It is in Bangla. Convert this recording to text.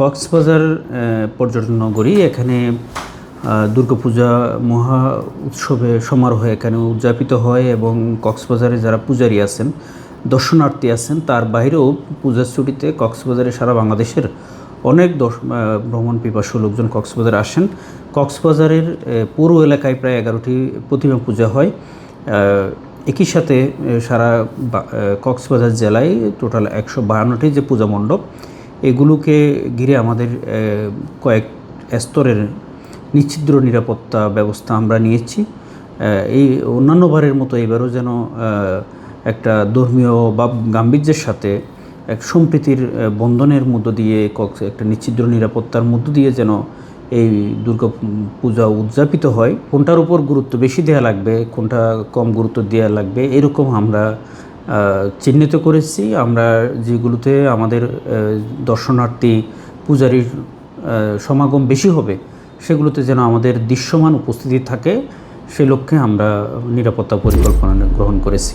কক্সবাজার পর্যটন নগরী এখানে দুর্গাপূজা মহা উৎসবে সমারোহ এখানে উদযাপিত হয় এবং কক্সবাজারে যারা পূজারী আছেন, দর্শনার্থী আছেন, তার বাইরেও পূজার ছুটিতে কক্সবাজারে সারা বাংলাদেশের অনেক ভ্রমণ পিপাসু লোকজন কক্সবাজারে আসেন। কক্সবাজারের পুরো এলাকায় প্রায় এগারোটি প্রতিমা পূজা হয়। একই সাথে সারা কক্সবাজার জেলায় টোটাল একশো বাহান্নটি যে পূজা মণ্ডপ এগুলোকে ঘিরে আমাদের কয়েক স্তরের নিচ্ছিদ্র নিরাপত্তা ব্যবস্থা আমরা নিয়েছি। এই অন্যান্য বারের মতো এবারও যেন একটা ধর্মীয় বা গাম্ভীর্যের সাথে এক সম্প্রীতির বন্ধনের মধ্য দিয়ে একটা নিচ্ছিদ্র নিরাপত্তার মধ্য দিয়ে যেন এই দুর্গা পূজা উদযাপিত হয়। কোনটার উপর গুরুত্ব বেশি দেওয়া লাগবে, কোনটা কম গুরুত্ব দেওয়া লাগবে, এরকম আমরা চিহ্নিত করেছি। আমরা যেগুলোতে আমাদের দর্শনার্থী পূজারীর সমাগম বেশি হবে, সেগুলোতে যেন আমাদের দৃশ্যমান উপস্থিতি থাকে, সে লক্ষ্যে আমরা নিরাপত্তা পরিকল্পনা গ্রহণ করেছি।